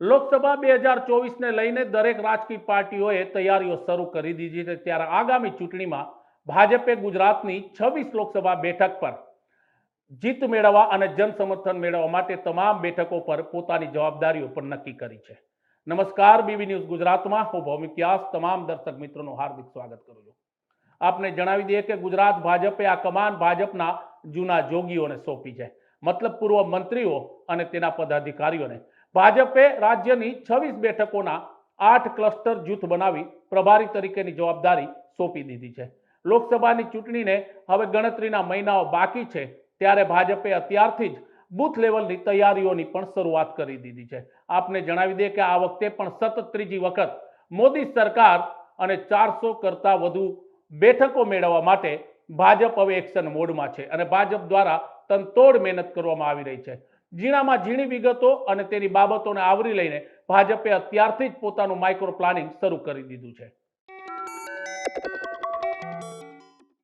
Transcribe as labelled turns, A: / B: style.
A: લોકસભા બે હજાર ચોવીસને લઈને દરેક રાજકીય પાર્ટીઓએ તૈયારીઓ શરૂ કરી દીધી છે. ત્યારે આગામી ચૂંટણીમાં ભાજપે ગુજરાતની છવ્વીસ લોકસભા બેઠક પર જીત મેળવવા અને જનસમર્થન મેળવવા માટે તમામ બેઠકો પર પોતાની જવાબદારીઓ પણ નક્કી કરી છે. નમસ્કાર, બીબી ન્યૂઝ ગુજરાતમાં. હું ભૌમિક વ્યાસ. તમામ દર્શક મિત્રોનું હાર્દિક સ્વાગત કરું છું. આપને જણાવી દઈએ કે ગુજરાત ભાજપે આ કમાન ભાજપના જૂના જોગીઓને સોંપી છે. મતલબ પૂર્વ મંત્રીઓ અને તેના પદાધિકારીઓને ભાજપે રાજ્યની છવ્વીસ બેઠકોના આઠ ક્લસ્ટર જૂથ બનાવી પ્રભારી તરીકેની જવાબદારી સોંપી દીધી છે. લોકસભાની ચૂંટણીને હવે ગણતરીના મહિનાઓ બાકી છે, ત્યારે ભાજપે અત્યારથી જ બૂથ લેવલની તૈયારીઓની પણ શરૂઆત કરી દીધી છે. આપને જણાવી દઈએ કે આ વખતે પણ સતત ત્રીજી વખત મોદી સરકાર અને ચારસો કરતાં વધુ બેઠકો મેળવવા માટે ભાજપ હવે એક્શન મોડમાં છે અને ભાજપ દ્વારા તનતોડ મહેનત કરવામાં આવી રહી છે. ઝીણામાં ઝીણી વિગતો અને તેની બાબતોને આવરી લઈને ભાજપે અત્યારથી જ પોતાનું માઇક્રો પ્લાનિંગ શરૂ કરી દીધું છે.